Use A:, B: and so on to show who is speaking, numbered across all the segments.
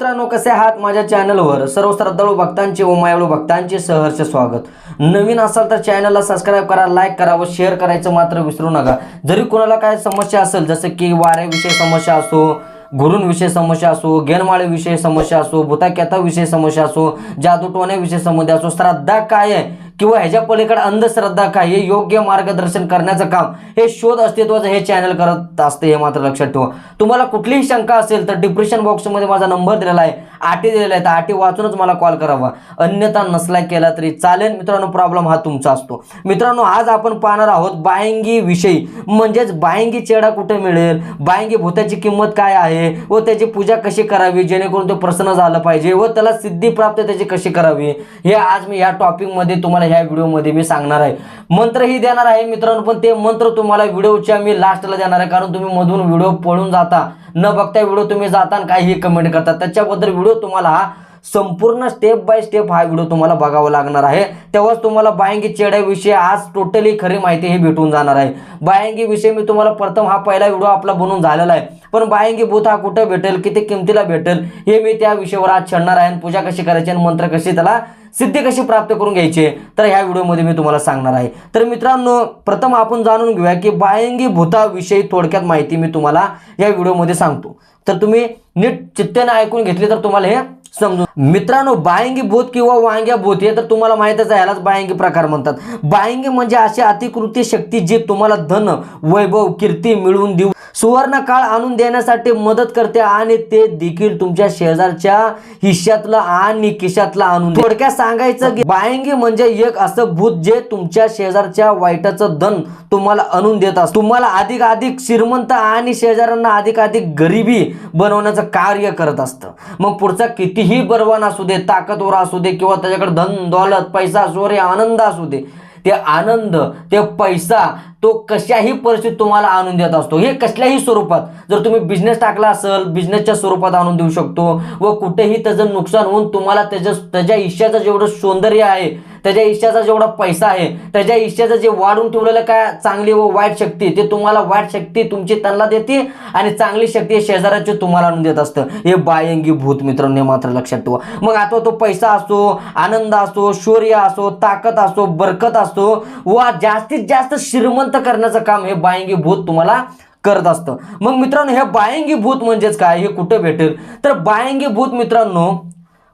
A: मित्रांनो कसे आहात? माझ्या चॅनलवर सर्व श्रद्धाळू भक्तांचे व मायाळू भक्तांचे सहर्ष स्वागत. नवीन असाल तर चॅनलला सबस्क्राईब करा लाईक करा व शेअर करायचं मात्र विसरू नका. जरी कोणाला काय समस्या असेल जसं की वाऱ्याविषयी समस्या असो गुरुंविषयी समस्या असो गेनमाळेविषयी समस्या असो भूताक्याताविषयी समस्या असो जादूटोण्याविषयी समस्या असो श्रद्धा काय आहे? किंवा ह्याच्या पलीकडे अंधश्रद्धा काय हे योग्य मार्गदर्शन करण्याचं काम हे शोध अस्तित्वाचं हे चॅनल करत असते हे मात्र लक्षात ठेवा. तुम्हाला कुठलीही शंका असेल तर डिप्रेशन बॉक्समध्ये माझा नंबर दिलेला आहे आटी दिलेला आहे तर आटी वाचूनच मला कॉल करावा. अन्यथा नसला केला तरी चालेल. मित्रांनो प्रॉब्लेम हा तुमचा असतो. मित्रांनो आज आपण पाहणार आहोत बायंगी विषयी. म्हणजेच बायंगी चेडा कुठे मिळेल? बायंगी भूताची किंमत काय आहे? व त्याची पूजा कशी करावी? जेणेकरून ते प्रसन्न झालं पाहिजे. व त्याला सिद्धी प्राप्त त्याची कशी करावी? हे आज मी या टॉपिकमध्ये तुम्हाला ह्या व्हिडिओमध्ये मी सांगणार आहे. मंत्रही देणार आहे मित्रांनो पण ते मंत्र तुम्हाला व्हिडिओच्या मी लास्टला देणार आहे. कारण तुम्ही मधून व्हिडिओ पळून जाता. न बघता व्हिडिओ तुम्ही जाता आणि काहीही कमेंट करता. त्याच्याबद्दल व्हिडिओ तुम्हाला संपूर्ण स्टेप बाय स्टेप हा व्हिडिओ तुम्हाला बघावा लागणार आहे. तेव्हाच तुम्हाला बायंगी चेड्याविषयी आज टोटली खरी माहिती हे भेटून जाणार आहे. बायंगी विषयी मी तुम्हाला प्रथम हा पहिला व्हिडिओ आपला बनून झालेला आहे. पण बायंगी भूत हा कुठं भेटेल किती किमतीला भेटेल हे मी त्या विषयावर आज छडणार आहे आणि पूजा कशी करायची आणि मंत्र कशी त्याला सिद्धी कशी प्राप्त करून घ्यायची तर ह्या व्हिडिओमध्ये मी तुम्हाला सांगणार आहे. तर मित्रांनो प्रथम आपण जाणून घेऊया की बायंगी भूताविषयी थोडक्यात माहिती मी तुम्हाला या व्हिडिओमध्ये सांगतो. तर तुम्ही नीट चित्तेनं ऐकून घेतली तर तुम्हाला हे समजून. मित्रांनो बायंगी भूत किंवा वांग्या भूत हे तर तुम्हाला माहितच आहे यालाच बायंगी प्रकार म्हणतात. बायंगी म्हणजे अशी अतिकृती शक्ती जी तुम्हाला धन वैभव कीर्ती मिळवून देऊ. सुवर्ण काळ आणून देण्यासाठी मदत करते आणि ते देखील तुमच्या शेजारच्या हिश्यातलं आणि किशातलं आणून थोडक्यात सांगायचं की बायंगी म्हणजे एक असं भूत जे तुमच्या शेजारच्या वाईटाचं धन तुम्हाला आणून देत असत. तुम्हाला अधिक अधिक श्रीमंत आणि शेजाऱ्यांना अधिक अधिक गरिबी बनवण्याचं कार्य करत असतं. मग पुढचा किती कितीही बलवान असू दे ताकदवर असू दे किंवा त्याच्याकडे धन दौलत पैसा शौर्य आनंद असू दे ते आनंद ते पैसा तो कशाही परिस्थितीत तुम्हाला आणून देत असतो. हे कसल्याही स्वरूपात जर तुम्ही बिझनेस टाकला असेल बिझनेसच्या स्वरूपात आणून देऊ शकतो व कुठेही त्याचं नुकसान होऊन तुम्हाला त्याच्या त्याच्या इच्छाचं जेवढं सौंदर्य आहे त्याच्या इच्छाचा जेवढा पैसा आहे त्याच्या इच्छाचं जे वाढून ठेवलेलं काय चांगली व वाईट शक्ती ते तुम्हाला वाईट शक्ती तुमची त्यांना देते आणि चांगली शक्ती शेजाऱ्याची तुम्हाला आणून देत असतं. हे बायंगी भूत मित्रांनो हे मात्र लक्षात ठेवा. मग आता तो पैसा असो आनंद असो शौर्य असो ताकद असो बरकत असो वा जास्तीत जास्त श्रीमंत करण्याचं काम हे बायंगी भूत तुम्हाला करत असतं. मग मित्रांनो हे बायंगी भूत म्हणजेच काय? हे कुठं भेटेल? तर बायंगी भूत मित्रांनो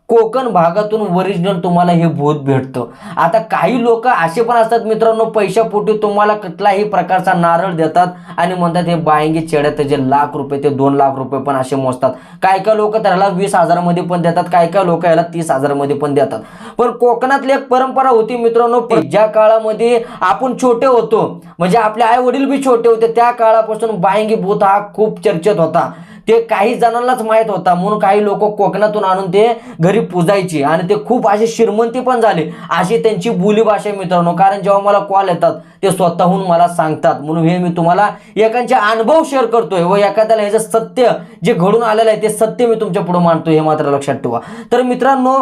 A: कोकण भागातून ओरिजिनल तुम्हाला हे भूत भेटतं. आता काही लोक असे पण असतात मित्रांनो पैशापोटी तुम्हाला कुठलाही प्रकारचा नारळ देतात आणि म्हणतात हे बायंगी चेड्या त्याचे लाख रुपये ते दोन लाख रुपये पण असे मोजतात. काय काय लोक त्याला वीस हजारामध्ये पण देतात काय काय लोक याला तीस हजारामध्ये पण देतात. पण कोकणातली एक परंपरा होती मित्रांनो ज्या काळामध्ये आपण छोटे होतो म्हणजे आपले आई वडील बी छोटे होते त्या काळापासून बायंगी भूत हा खूप चर्चेत होता. ते काही जणांनाच माहीत होता. म्हणून काही लोक कोकणातून आणून ते घरी पुजायचे. आणि ते खूप असे श्रीमंती पण झाले. अशी त्यांची बोलीभाषा मित्रांनो. कारण जेव्हा मला कॉल येतात ते स्वतःहून मला सांगतात. म्हणून हे मी तुम्हाला एकांचे अनुभव शेअर करतोय व एखाद्याला ह्याचं सत्य जे घडून आलेलं आहे ते सत्य मी तुमच्यापुढे मांडतोय हे मात्र लक्षात ठेवा. तर मित्रांनो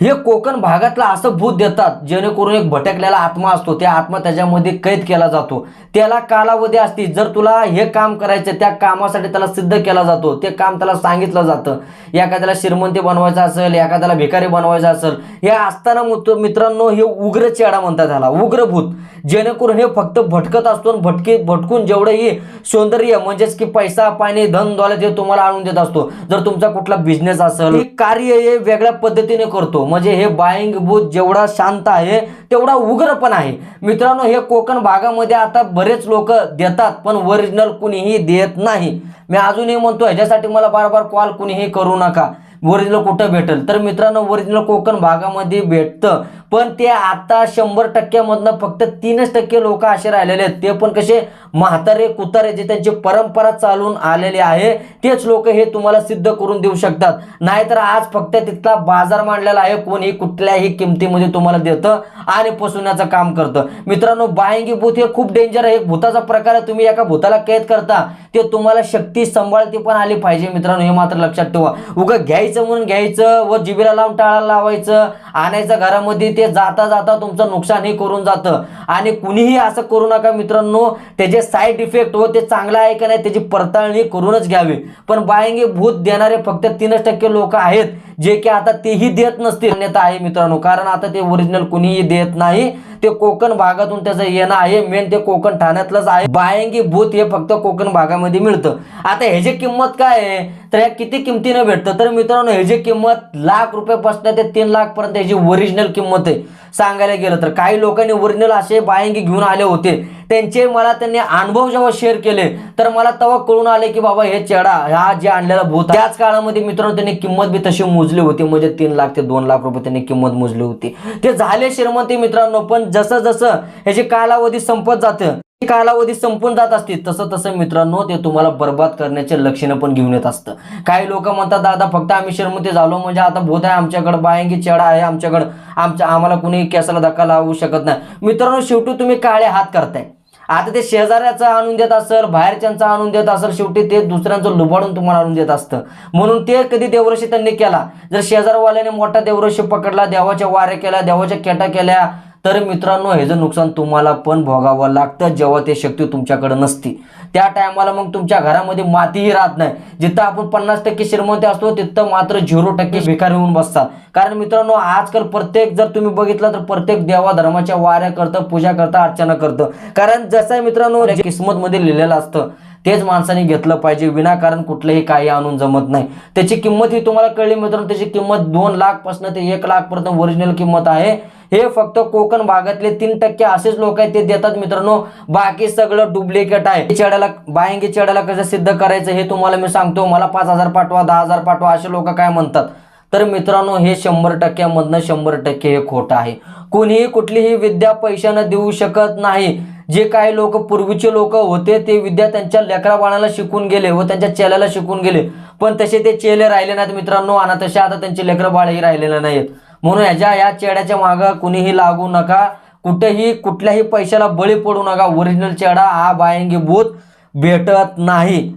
A: हे कोकण भागातला असं भूत देतात जेणेकरून एक भटकलेला आत्मा असतो. त्या आत्मा त्याच्यामध्ये कैद केला जातो. त्याला कालावधी असते. जर तुला हे काम करायचं त्या कामासाठी त्याला सिद्ध केला जातो. ते काम त्याला सांगितलं जातं. एखाद्याला श्रीमंती बनवायचं असेल एखाद्याला भिकारी बनवायचं असेल हे असताना मित्र- मित्रांनो हे उग्र चेडा म्हणतात त्याला उग्रभूत जेणेकरून हे फक्त भटकत असतो भटकी भटकून जेवढंही सौंदर्य म्हणजेच की पैसा पाणी धन दौलत हे तुम्हाला आणून देत असतो. जर तुमचा कुठला बिझनेस असेल कार्य हे वेगळ्या पद्धतीने करतो. म्हणजे हे बाईंग भूत जेवढा शांत आहे तेवढा उग्र पण आहे. मित्रांनो हे कोकण भागामध्ये आता बरेच लोक देतात पण ओरिजिनल कुणीही देत नाही. मी अजूनही म्हणतो ह्याच्यासाठी मला बार बार कॉल कुणीही करू नका. ओरिजिनल कुठं भेटेल? तर मित्रांनो ओरिजिनल कोकण भागामध्ये भेटतं. पण ते आता शंभर टक्क्यामधनं फक्त तीनच टक्के लोक असे राहिलेले आहेत. ते पण कसे म्हातारे कुतारे जे त्यांची परंपरा चालून आलेली आहे तेच लोक हे तुम्हाला सिद्ध करून देऊ शकतात. नाहीतर आज फक्त तिथला बाजार मांडलेला आहे कोणी कुठल्याही किमतीमध्ये तुम्हाला देतं आणि फसवण्याचं काम करतं. मित्रांनो बायंगी भूत हे खूप डेंजर आहे. भूताचा प्रकार आहे तुम्ही एका भूताला कैद करता ते तुम्हाला शक्ती सांभाळती पण आली पाहिजे. मित्रांनो हे मात्र लक्षात ठेवा. उगं घ्यायचं म्हणून घ्यायचं व जिबीला लावून टाळायला लावायचं आणायचं घरामध्ये ते जाता जाता तुमचं नुकसानही करून जातं. आणि कुणीही असं करू नका मित्रांनो त्याचे साईड इफेक्ट व ते चांगलं आहे का नाही त्याची पडताळणी करूनच घ्यावी. पण बायंगी भूत देणारे फक्त तीनच टक्के लोक आहेत जे की आता तेही देत नसतील. मान्यता आहे मित्रांनो कारण आता ते ओरिजिनल कुणीही देत नाही. ते कोकण भागातून त्याचं येणं आहे. मेन ते कोकण ठाण्यातलंच आहे. बायंगी भूत हे फक्त कोकण भागामध्ये मिळतं. आता ह्याची किंमत काय आहे? तर या किती किमतीनं भेटतं? तर मित्रांनो ह्याची किंमत लाख रुपयापासून ते तीन लाख पर्यंत ह्याची ओरिजिनल किंमत आहे. सांगायला गेलं तर. काही लोकांनी ओरिजिनल असे बायंगी घेऊन आले होते. त्यांचे मला त्यांनी अनुभव जेव्हा शेअर केले तर मला तेव्हा कळून आले की बाबा हे चेडा हा जे आणलेला भूत आहे, त्याच काळामध्ये मित्रांनो त्यांनी किंमत बी तशी मोजली होती. म्हणजे तीन लाख ते दोन लाख रुपये त्यांनी किंमत मोजली होती. ते झाले श्रीमंती मित्रांनो पण जसं जसं ह्याची कालावधी संपत जातं ती कालावधी संपून जात असते तसं तसं मित्रांनो ते तुम्हाला बर्बाद करण्याचे लक्षणं पण घेऊन येत असतं. काही लोक म्हणतात दादा फक्त आम्ही शर्मती झालो म्हणजे आता भूत आहे आमच्याकडे बायंगी चेडा आहे आमच्याकडं आमच्या आम्हाला कुणी केसाला धक्का लावू शकत नाही. मित्रांनो शेवटी तुम्ही काळे हात करताय. आता ते शेजाऱ्याचा आणून देत असेल बाहेरच्यांचा आणून देत असेल शेवटी ते दुसऱ्यांचं लुबाडून तुम्हाला आणून देत असतं. म्हणून ते कधी देवरशी त्यांनी केला. जर शेजारवाल्याने मोठा देवरशी पकडला देवाच्या वाऱ्या केल्या देवाच्या केटा केल्या तर मित्रांनो ह्याचं नुकसान तुम्हाला पण भोगावं लागतं जेव्हा ते शक्ती तुमच्याकडे नसती. त्या टायमाला मग तुमच्या घरामध्ये मातीही राहत नाही. जिथं आपण पन्नास टक्के श्रीमंत असतो तिथं मात्र झिरो टक्के भिकारी होऊन बसतात. कारण मित्रांनो आजकाल प्रत्येक जर तुम्ही बघितलं तर प्रत्येक देवा धर्माच्या वाऱ्या करतं पूजा करतं अर्चना करतं. कारण जसं मित्रांनो किस्मत मध्ये लिहिलेलं असतं तेच माणसाने घेतलं पाहिजे. विनाकारण कुठलंही काही आणून जमत नाही. त्याची किंमत ही तुम्हाला कळली मित्रांनो त्याची किंमत दोन लाखपासून ते एक लाखपर्यंत ओरिजिनल किंमत आहे. हे फक्त कोकण भागातले तीन टक्के असेच लोक आहेत ते देतात मित्रांनो. बाकी सगळं डुप्लिकेट आहे. चेड्याला बायंगी चेड्याला कसं सिद्ध करायचं हे तुम्हाला मी सांगतो. मला पाच हजार पाठवा दहा हजार पाठवा असे लोक काय म्हणतात. तर मित्रांनो हे शंभर टक्क्यामधनं शंभर टक्के हे खोटं आहे. कोणीही कुठलीही विद्या पैशानं देऊ शकत नाही. जे काही लोक पूर्वीचे लोक होते ते विद्या त्यांच्या लेकरा बाळाला शिकून गेले व त्यांच्या चेल्याला शिकून गेले. पण तसे ते चेले राहिले नाहीत मित्रांनो आणि तसे आता त्यांचे लेकरं बाळही राहिलेले नाहीत म्हणून ह्याच्या या चेड्याच्या मागं कुणीही लागू नका. कुठेही कुठल्याही पैशाला बळी पडू नका. ओरिजिनल चेडा हा बायंगी भूत भेटत नाही.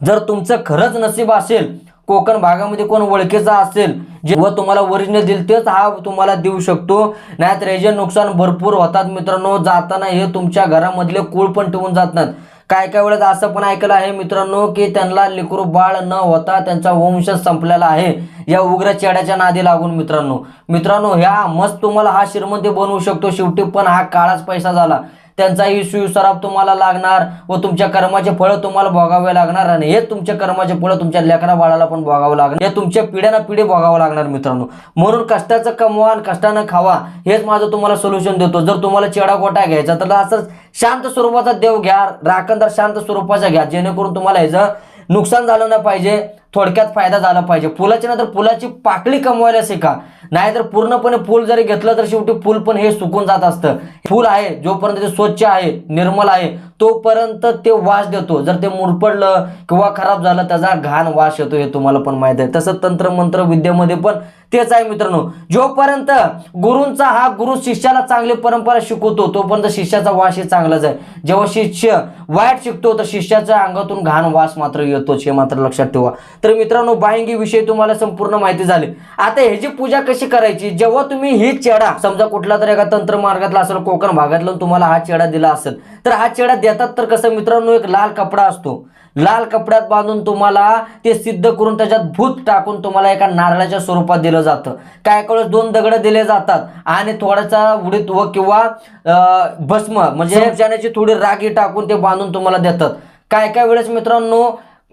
A: जर तुमचं खरंच नसीब असेल कोकण भागामध्ये कोण ओळखीचा असेल जे व तुम्हाला ओरिजिनल दिल तेच हा तुम्हाला देऊ शकतो. नाहीतर याचे नुकसान भरपूर होतात मित्रांनो जाताना हे तुमच्या घरामधले कुळ पण ठेवून जात नाहीत काय काय वेळेस असं पण ऐकलं आहे मित्रांनो की त्यांना लेकरू बाळ न होता त्यांचा वंश संपलेला आहे. या उग्र चेड्याच्या नादी लागून मित्रांनो. मित्रांनो ह्या मस्त तुम्हाला हा श्रीमंती बनवू शकतो. शेवटी पण हा काळाच पैसा झाला. त्यांचाही सुसराब तुम्हाला लागणार व तुमच्या कर्माचे फळं तुम्हाला भोगावे लागणार आणि हे तुमच्या कर्माचे फळं तुमच्या लेकरा बाळाला पण भोगावं लागणार. हे तुमच्या पिढ्यानं पिढी भोगावं लागणार मित्रांनो. म्हणून कष्टाचं कमवा आणि कष्टानं खावा हेच माझं तुम्हाला सोल्युशन देतो. जर तुम्हाला चेडा गोटा घ्यायचा तर असंच शांत स्वरूपाचा देव घ्या राखणदार शांत स्वरूपाचा घ्या. जेणेकरून तुम्हाला ह्याचं नुकसान झालं नाही पाहिजे. थोडक्यात फायदा झाला पाहिजे. फुलाची नंतर फुलाची पाकळी कमवायला शिका. नाहीतर पूर्णपणे पूल जरी घेतलं तर शेवटी पूल पण हे सुकून जात असतं. फूल आहे जोपर्यंत ते स्वच्छ आहे निर्मल आहे तोपर्यंत ते वास देतो. जर ते मुरपडलं किंवा खराब झालं त्याचा घाण वास येतो हे तुम्हाला पण माहीत आहे. तसं तंत्र मंत्र विद्येमध्ये पण तेच आहे मित्रांनो. जोपर्यंत गुरूंचा हा गुरु शिष्याला चांगली परंपरा शिकवतो तोपर्यंत शिष्याचा वास हे चांगलाच आहे. जेव्हा शिष्य वाईट शिकतो तर शिष्याच्या अंगातून घाण वास मात्र येतोच. हे मात्र लक्षात ठेवा. तर मित्रांनो बायंगी विषयी तुम्हाला संपूर्ण माहिती झाली. आता ह्याची पूजा कशी करायची जेव्हा तुम्ही ही चेडा समजा कुठला तरी एका तंत्र मार्गातला असेल कोकण भागातला तुम्हाला हा चेडा दिला असेल तर हा चेडा देतात तर कसं मित्रांनो एक लाल कपडा असतो. लाल कपड्यात बांधून तुम्हाला ते सिद्ध करून त्याच्यात भूत टाकून तुम्हाला एका नारळाच्या स्वरूपात दिलं जातं. काय वेळेस दोन दगड दिले जातात आणि थोडासा उडीत व किंवा भस्म म्हणजे जाण्याची थोडी रागी टाकून ते बांधून तुम्हाला देतात. काय काय वेळेस मित्रांनो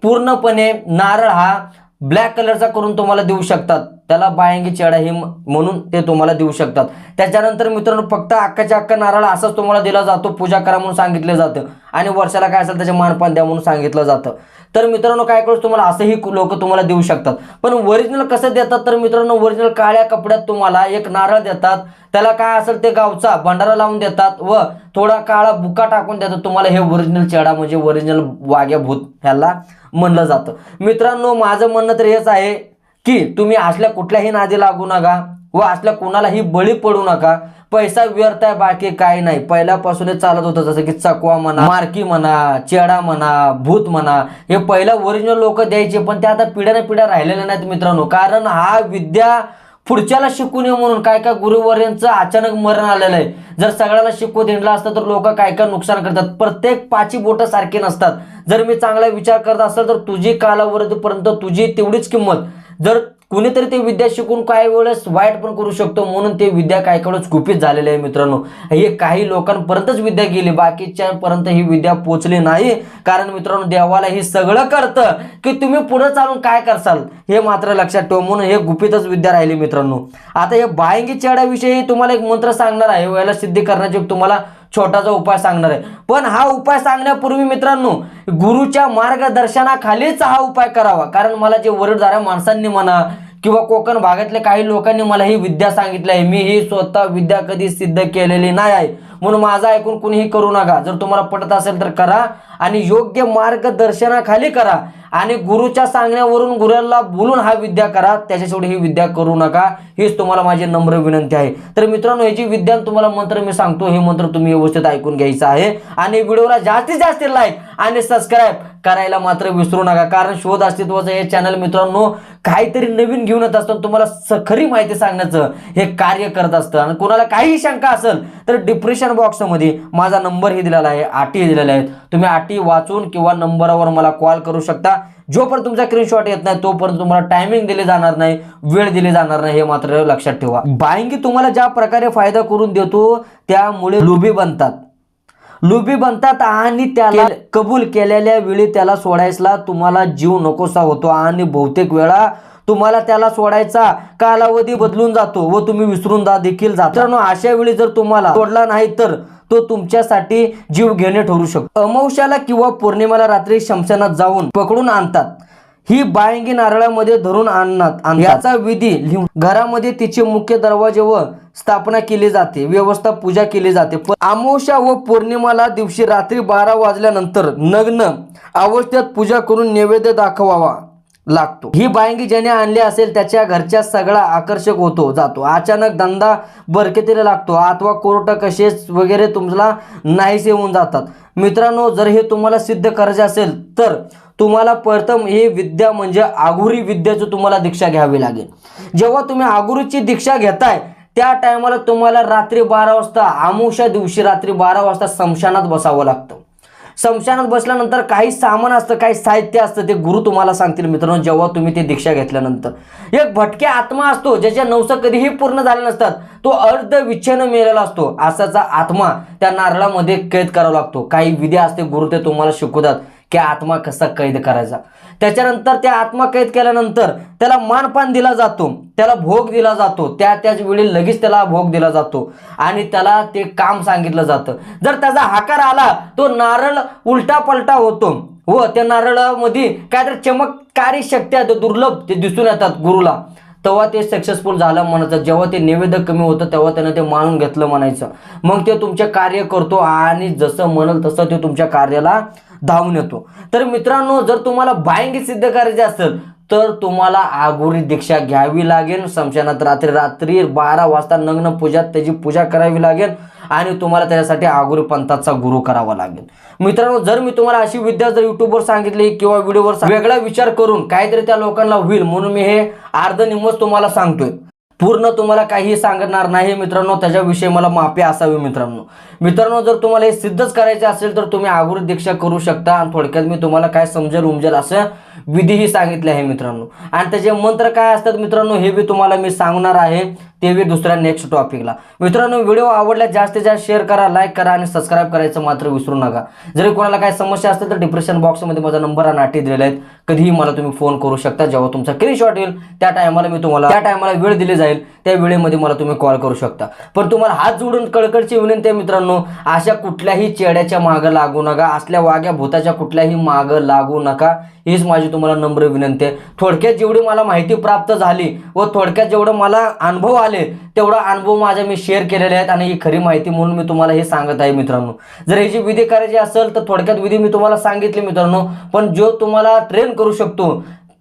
A: पूर्णपणे नारळ हा ब्लॅक कलरचा करून तुम्हाला देऊ शकतात. त्याला बायंगी चेडा हे म्हणून ते तुम्हाला देऊ शकतात. त्याच्यानंतर मित्रांनो फक्त अक्काच्या अक्का नारळ असाच तुम्हाला दिला जातो पूजा करा म्हणून सांगितलं जातं. आणि वर्षाला काय असेल त्याचे मानपान द्या म्हणून सांगितलं जातं. तर मित्रांनो काय करू तुम्हाला असंही लोक तुम्हाला देऊ शकतात. पण ओरिजिनल कसं देतात? तर मित्रांनो ओरिजिनल काळ्या कपड्यात तुम्हाला एक नारळ देतात. त्याला काय असेल ते गावचा भंडारा लावून देतात व थोडा काळा बुका टाकून देतात. तुम्हाला हे ओरिजिनल चेडा म्हणजे ओरिजिनल वाघ्या भूत ह्याला म्हणलं जातं. मित्रांनो माझं म्हणणं तर हेच आहे की तुम्ही असल्या कुठल्याही नादी लागू नका व असल्या कोणालाही बळी पडू नका. पैसा व्यर्थ आहे बाकी काही नाही. पहिल्यापासूनच चालत होतं जसं की चकवा म्हणा मार्की म्हणा चेडा म्हणा भूत म्हणा. हे पहिला ओरिजिनल लोक द्यायचे पण ते आता पिढ्याने पिढ्या राहिलेल्या नाहीत मित्रांनो. कारण हा विद्या पुढच्याला शिकू नये म्हणून काय काय गुरुवर्यांचं अचानक मरण आलेलं आहे. जर सगळ्याला शिकवत दिलं असतं तर लोक काय काय नुकसान करतात. प्रत्येक पाची बोटं सारखी नसतात. जर मी चांगला विचार करत असेल तर तुझी कालावधीपर्यंत तुझी तेवढीच किंमत. जर कुणीतरी ते विद्या शिकून काही वेळेस वाईट पण करू शकतो म्हणून ते विद्या काही वेळेस गुपित झालेले आहे मित्रांनो. हे काही लोकांपर्यंतच विद्या गेली बाकीच्या पर्यंत ही विद्या पोचली नाही. कारण मित्रांनो देवाला हे सगळं करतं की तुम्ही पुढे चालून काय करसाल हे मात्र लक्षात ठेव म्हणून हे गुपितच विद्या राहिली मित्रांनो. आता हे बायंगी चेड्याविषयी तुम्हाला एक मंत्र सांगणार आहे वेळेला सिद्धी करण्याचे तुम्हाला छोटासा उपाय सांगणार आहे. पण हा उपाय सांगण्यापूर्वी मित्रांनो गुरुच्या मार्गदर्शनाखालीच हा उपाय करावा. कारण मला जे वरडधाऱ्या माणसांनी म्हणा किंवा कोकण भागातल्या काही लोकांनी मला ही विद्या सांगितली आहे. मी ही स्वतः विद्या कधी सिद्ध केलेली नाही आहे. म्हणून माझं ऐकून कुणीही करू नका. जर तुम्हाला पटत असेल तर करा आणि योग्य मार्गदर्शनाखाली करा आणि गुरुच्या सांगण्यावरून गुरुला बोलून हा विद्या करा. त्याच्याशिवाय ही विद्या करू नका. हीच तुम्हाला माझी नम्र विनंती आहे. तर मित्रांनो ह्याची विद्या तुम्हाला मंत्र मी सांगतो हे मंत्र तुम्ही व्यवस्थित ऐकून घ्यायचं आहे. आणि व्हिडिओला जास्तीत जास्त लाईक आणि सबस्क्राईब करायला मात्र विसरू नका. कारण शोध अस्तित्वाचं हे चॅनल मित्रांनो काहीतरी नवीन घेऊन येत असतं. तुम्हाला सखरी खरी माहिती सांगण्याचं हे कार्य करत असतं. आणि कोणाला काहीही शंका असेल तर डिप्रेशन बॉक्समध्ये माझा नंबरही दिलेला आहे आटी दिलेला आहे. तुम्ही आटी वाचून किंवा नंबरवर मला कॉल करू शकता. जोपर्यंत तुमचा स्क्रीनशॉट येत नाही तोपर्यंत तुम्हाला टायमिंग दिले जाणार नाही वेळ दिली जाणार नाही हे मात्र लक्षात ठेवा. बायंगी तुम्हाला ज्या प्रकारे फायदा करून देतो त्यामुळे लोभी बनतात. लुबी बनतात आणि त्याला कबूल केलेल्या वेळी त्याला सोडायला तुम्हाला जीव नकोसा होतो आणि बहुतेक वेळा तुम्हाला त्याला सोडायचा कालावधी बदलून जातो व तुम्ही विसरून जा देखील जाता. अशा वेळी जर तुम्हाला सोडला नाही तर तो तुमच्यासाठी जीव घेणे ठरू शकतो. अमावश्याला किंवा पौर्णिमेला रात्री शमशानात जाऊन पकडून आणतात. ही बायंगी नारळामध्ये धरून आणणार याचा विधी लिहून घरामध्ये तिचे मुख्य दरवाजे व स्थापना केली जाते. व्यवस्था पूजा केली जाते. पण अमावस्या व पौर्णिमाला दिवशी रात्री बारा वाजल्यानंतर नग्न अवस्थेत पूजा करून नैवेद्य दाखवावा लागतो. ही बायंगी ज्याने आणली असेल त्याच्या घरच्या सगळा आकर्षक होतो जातो. अचानक धंदा बरकेतीला लागतो. अथवा कोर्ट कसेच वगैरे तुम्हाला नाहीसे होऊन जातात. मित्रांनो जर हे तुम्हाला सिद्ध करायचे असेल तर तुम्हाला प्रथम हे विद्या म्हणजे आगुरी विद्याची तुम्हाला दीक्षा घ्यावी लागेल. जेव्हा तुम्ही आगुरीची दीक्षा घेताय त्या टायमाला तुम्हाला रात्री बारा वाजता आमुषा दिवशी रात्री बारा वाजता स्मशानात बसावं लागतं. स्मशानात बसल्यानंतर काही सामान असतं काही साहित्य असतं ते गुरु तुम्हाला सांगतील मित्रांनो जेव्हा तुम्ही ते दीक्षा घेतल्यानंतर. एक भटक्या आत्मा असतो ज्याच्या नवस कधीही पूर्ण झाले नसतात तो अर्ध विच्छेन मिळालेला असतो. असाचा आत्मा त्या नारळामध्ये कैद करावा लागतो. काही विधी असते गुरु ते तुम्हाला शिकवतात. की आत्मा कसा कैद करायचा? त्याच्यानंतर त्या आत्मा कैद केल्यानंतर त्याला मानपान दिला जातो त्याला भोग दिला जातो त्या त्याच वेळी लगेच त्याला भोग दिला जातो आणि त्याला ते काम सांगितलं जातं. जर त्याचा हाकार आला तो नारळ उलटा पलटा होतो. व त्या नारळामध्ये काहीतरी चमत्कारी शक्ती दुर्लभ ते दिसून येतात गुरुला. तेव्हा ते सक्सेसफुल झालं म्हणायचं. जेव्हा ते निवेदक कमी होतं तेव्हा त्यानं ते मानून घेतलं म्हणायचं. मग ते तुमचे कार्य करतो आणि जसं म्हणल तसं ते तुमच्या कार्याला धावून येतो. तर मित्रांनो जर तुम्हाला बायंगी सिद्ध करायचे असेल तर तुम्हाला आगोरी दीक्षा घ्यावी लागेल. समशानात रात्री रात्री बारा वाजता नग्न पूजा त्याची पूजा करावी लागेल. आणि तुम्हाला त्याच्यासाठी आगोरी पंथाचा गुरु करावा लागेल. मित्रांनो जर मी तुम्हाला अशी विद्या जर युट्यूबवर सांगितली किंवा व्हिडिओवर वेगळा विचार करून काहीतरी त्या लोकांना होईल म्हणून मी हे अर्ध निम्मच तुम्हाला सांगतोय. पूर्ण तुम्हाला काहीही सांगणार नाही मित्रांनो त्याच्याविषयी मला माफी असावी मित्रांनो. मित्रांनो जर तुम्हाला हे सिद्धच करायचे असेल तर तुम्ही आगुर दीक्षा करू शकता आणि थोडक्यात मी तुम्हाला काय समजेल उमजेल असं विधीही सांगितले आहे मित्रांनो. आणि त्याचे मंत्र काय असतात मित्रांनो हे बी तुम्हाला मी सांगणार आहे ते बी दुसऱ्या नेक्स्ट टॉपिकला मित्रांनो व्हिडिओ आवडला जास्तीत जास्त शेअर करा लाईक करा आणि सबस्क्राईब करायचं मात्र विसरू नका. जरी कोणाला काय समस्या असतील तर डिप्रेशन बॉक्समध्ये माझा नंबर आणि नाटी दिलेला आहे कधीही मला तुम्ही फोन करू शकता. जेव्हा तुमचा स्क्रीनशॉट येईल त्या टायमाला मी तुम्हाला त्या टायमाला वेळ दिली जाईल. त्या वेळेमध्ये मला तुम्ही कॉल करू शकता. पण तुम्हाला हात जोडून कळकळची विनंती आहे मित्रांनो अशा कुठल्याही चेड्याच्या मागं लागू नका असल्या वाग्या भूताच्या कुठल्याही मागं लागू नका. हीच माझी तुम्हाला नम्र विनंती आहे. थोडक्यात जेवढी मला माहिती प्राप्त झाली व थोडक्यात जेवढं मला अनुभव आले तेवढा अनुभव माझ्या मी शेअर केलेले आहेत आणि ही खरी माहिती म्हणून मी तुम्हाला हे सांगत आहे मित्रांनो. जर ह्याची विधी करायची असेल तर थोडक्यात विधी मी तुम्हाला सांगितली मित्रांनो पण जो तुम्हाला ट्रेन करू शकतो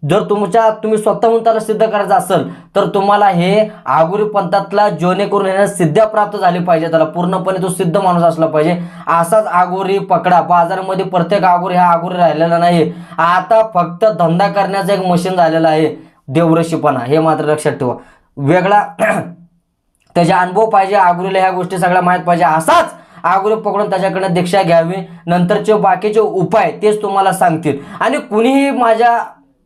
A: जर तुमच्या तुम्ही स्वतःहून त्याला सिद्ध करायचं असेल तर तुम्हाला हे आगुरी पंथातला जोने करून सिद्ध्या प्राप्त झाली पाहिजे. त्याला पूर्णपणे तो सिद्ध माणूस असला पाहिजे. असाच आगोरी पकडा. बाजारामध्ये प्रत्येक आगोरी हा आगोरी राहिलेला नाही. आता फक्त धंदा करण्याचं एक मशीन झालेलं आहे. देवरशीपणा हे मात्र लक्षात ठेवा. वेगळा त्याचा अनुभव पाहिजे. आगुरीला ह्या गोष्टी सगळ्या माहीत पाहिजे. असाच आगुरी पकडून त्याच्याकडनं दीक्षा घ्यावी. नंतरचे बाकीचे उपाय तेच तुम्हाला सांगतील. आणि कुणीही माझ्या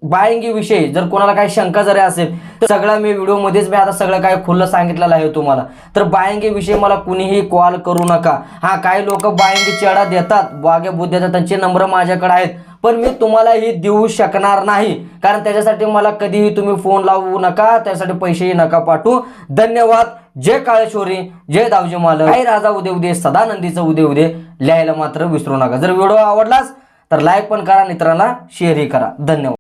A: बाळिंगीविषयी जर कोणाला काही शंका जरी असेल तर सगळा मी व्हिडिओमध्येच मी आता सगळं काही खुलं सांगितलेलं आहे तुम्हाला. तर बाळिंगीविषयी मला कुणीही कॉल करू नका. हा काही लोक बाळिंगी चेडा देतात वाघ्या बुद्ध देतात त्यांचे नंबर माझ्याकडे आहेत. पण मी तुम्हाला ही देऊ शकणार नाही कारण त्याच्यासाठी मला कधीही तुम्ही फोन लावू नका त्यासाठी पैसेही नका पाठवू. धन्यवाद. जय काळेश्वरी जय दावजी मालक. काही राजा उदे उदे सदानंदीचं उदे उदे. लिहायला मात्र विसरू नका. जर व्हिडिओ आवडलाच तर लाईक पण करा मित्रांना शेअरही करा. धन्यवाद.